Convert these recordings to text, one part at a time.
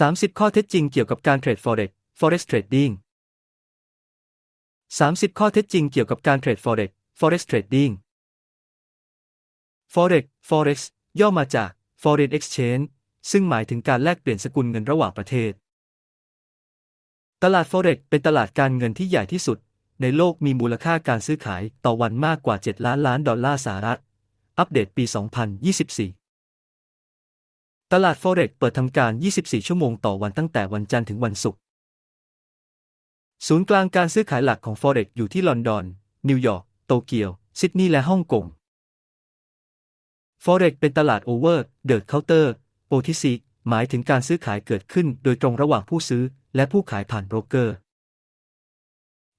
30 ข้อเท็จจริงเกี่ยวกับการเทรด Forex Forex Trading 30 ข้อเท็จจริงเกี่ยวกับการเทรด Forex Forex Trading Forex Forex ย่อมาจาก Foreign Exchange ซึ่งหมายถึงการแลกเปลี่ยนสกุลเงินระหว่างประเทศ ตลาด Forex เป็นตลาดการเงินที่ใหญ่ที่สุด ในโลกมีมูลค่าการซื้อขายต่อวันมากกว่า 7 ล้านล้านดอลลาร์สหรัฐ อัปเดตปี 2024 ตลาด Forex เปิดทำการ 24 ชั่วโมงต่อวันตั้งแต่วันจันทร์ถึงวันศุกร์ ศูนย์กลางการซื้อขายหลักของ Forex อยู่ที่ลอนดอน นิวยอร์ก โตเกียว ซิดนีย์ และฮ่องกง Forex เป็นตลาด Over the Counter OTC หมายถึงการซื้อขายเกิดขึ้นโดยตรงระหว่างผู้ซื้อ และผู้ขายผ่านโบรกเกอร์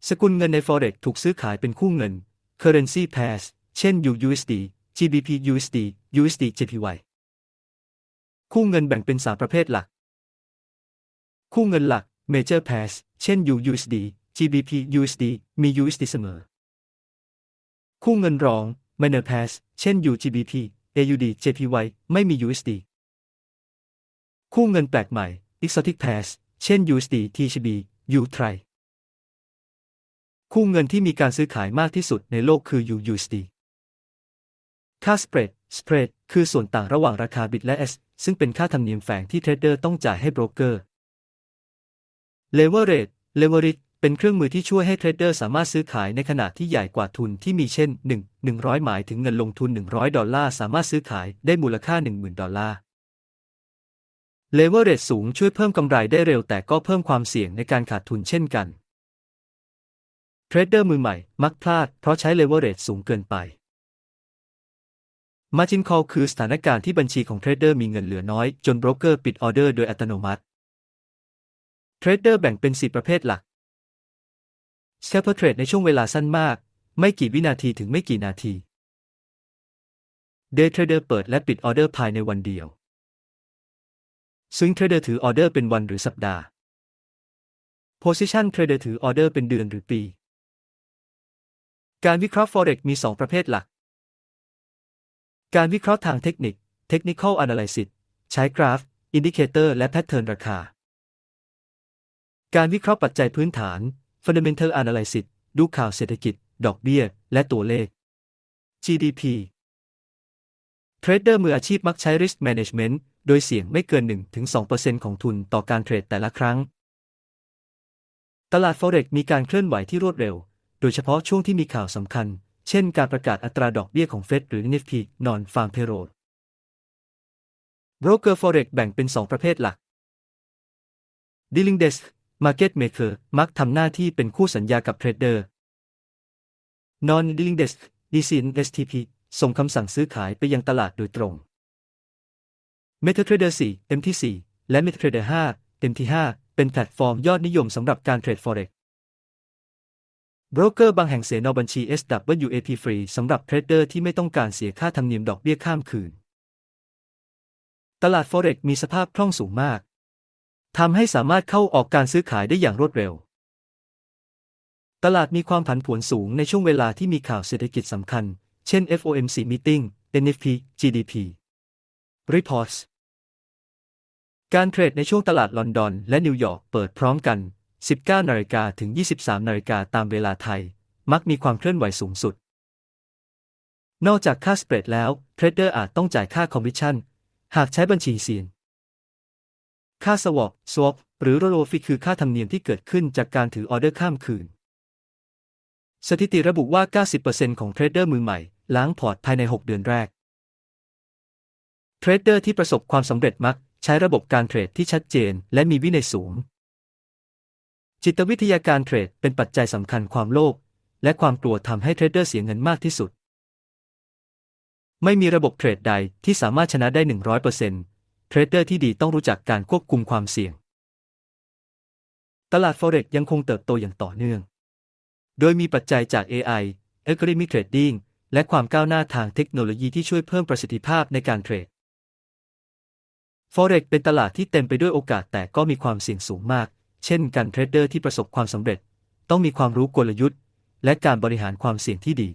สกุลเงินใน Forex ถูกซื้อขายเป็นคู่เงิน Currency Pairs เช่น UUSD GBP USD USD JPY คู่เงินแบ่งเป็น3ประเภทหลัก คู่เงินหลัก Major Pairs เช่น UUSD GBP USD มี USD เสมอ คู่เงินรอง Minor Pairs เช่น UGBP AUD JPY ไม่มี USD คู่เงินแปลกใหม่ Exotic Pairs เช่น USD TCB U t r i คู่เงินที่มีการซื้อขายมากที่สุดในโลกคือ UUSD ค่า Spread Spread คือส่วนต่างระหว่างราคา Bid และ S ซึ่งเป็นค่าธรรมเนียมแฝงที่เทรดเดอร์ต้องจ่ายให้โบรกเกอร์ Leverage Leverage เป็นเครื่องมือที่ช่วยให้เทรดเดอร์สามารถซื้อขายในขนาดที่ใหญ่กว่าทุนที่มีเช่น 1 100 หมายถึงเงินลงทุน 100 ดอลลาร์สามารถซื้อขายได้มูลค่า 10,000 ดอลลาร์ Leverage สูงช่วยเพิ่มกำไรได้เร็วแต่ก็เพิ่มความเสี่ยงในการขาดทุนเช่นกัน เทรดเดอร์มือใหม่มักพลาดเพราะใช้ Leverage สูงเกินไป Margin Call คือสถานการณ์ที่บัญชีของเทรดเดอร์มีเงินเหลือน้อย จนโบรกเกอร์ปิดออเดอร์โดยอัตโนมัติ เทรดเดอร์แบ่งเป็น 4 ประเภทหลัก Scalper Trade ในช่วงเวลาสั้นมาก ไม่กี่วินาทีถึงไม่กี่นาที Day Trader เปิดและปิดออเดอร์ภายในวันเดียว Swing Trader ถือออเดอร์เป็นวันหรือสัปดาห์ Position Trader ถือออเดอร์เป็นเดือนหรือปี การวิเคราะห์ Forex มี 2 ประเภทหลัก การวิเคราะห์ทางเทคนิค Technical Analysis ใช้กราฟอินดิเคเตอร์และแพทเทิร์นราคา การวิเคราะห์ปัจจัยพื้นฐาน Fundamental Analysis ดูข่าวเศรษฐกิจ ดอกเบี้ย และตัวเลข GDP เทรดเดอร์มืออาชีพมักใช้ Risk Management โดยเสี่ยงไม่เกิน 1-2%ของทุนต่อการเทรดแต่ละครั้ง ตลาด Forex มีการเคลื่อนไหวที่รวดเร็ว โดยเฉพาะช่วงที่มีข่าวสำคัญ เช่นการประกาศอัตราดอกเบี้ยของเฟดหรือ NFP Non Farm Payroll Broker Forex แบ่งเป็น 2 ประเภทหลัก Dealing Desk Market Maker มักทำหน้าที่เป็นคู่สัญญากับเทรดเดอร์ Non Dealing Desk DCN STP ส่งคำสั่งซื้อขายไปยังตลาดโดยตรง MetaTrader 4 MT4 และ MetaTrader 5 MT5 เป็นแพลตฟอร์มยอดนิยมสำหรับการเทรด Forex โบรกเกอร์บางแห่งเสียนอบัญชี SWAP ฟรีสำหรับเทรดเดอร์ที่ไม่ต้องการเสียค่าธรรมเนียมดอกเบี้ยข้ามคืน ตลาด Forex มีสภาพคล่องสูงมาก ทำให้สามารถเข้าออกการซื้อขายได้อย่างรวดเร็ว ตลาดมีความผันผวนสูงในช่วงเวลาที่มีข่าวเศรษฐกิจสำคัญ เช่น FOMC Meeting NFP GDP Reports การเทรดในช่วงตลาดลอนดอนและนิวยอร์กเปิดพร้อมกัน 19นาฬิกาถึง 23นาฬิกาตามเวลาไทย มักมีความเคลื่อนไหวสูงสุด นอกจากค่าสเปรดแล้ว เทรดเดอร์อาจต้องจ่ายค่าคอมมิชชั่น หากใช้บัญชีเซียน ค่าสวอปสวอปหรือโรโลฟิคือค่าธรรมเนียมที่เกิดขึ้นจากการถือออเดอร์ข้ามคืน สถิติระบุว่า 90%ของเทรดเดอร์มือใหม่ ล้างพอร์ตภายใน 6 เดือนแรก เทรดเดอร์ที่ประสบความสำเร็จมักใช้ระบบการเทรดที่ชัดเจนและมีวินัยสูง จิตวิทยาการเทรดเป็นปัจจัยสำคัญความโลภและความกลัวทำให้เทรดเดอร์เสียเงินมากที่สุด ไม่มีระบบเทรดใดที่สามารถชนะได้ 100%เทรดเดอร์ที่ดีต้องรู้จักการควบคุมความเสี่ยง ตลาด Forex ยังคงเติบโตอย่างต่อเนื่อง โดยมีปัจจัยจาก AI Algorithmic Trading และความก้าวหน้าทางเทคโนโลยีที่ช่วยเพิ่มประสิทธิภาพในการเทรด Forex เป็นตลาดที่เต็มไปด้วยโอกาสแต่ก็มีความเสี่ยงสูงมาก เช่นการเทรดเดอร์ที่ประสบความสำเร็จ ต้องมีความรู้กลยุทธ์ และการบริหารความเสี่ยงที่ดี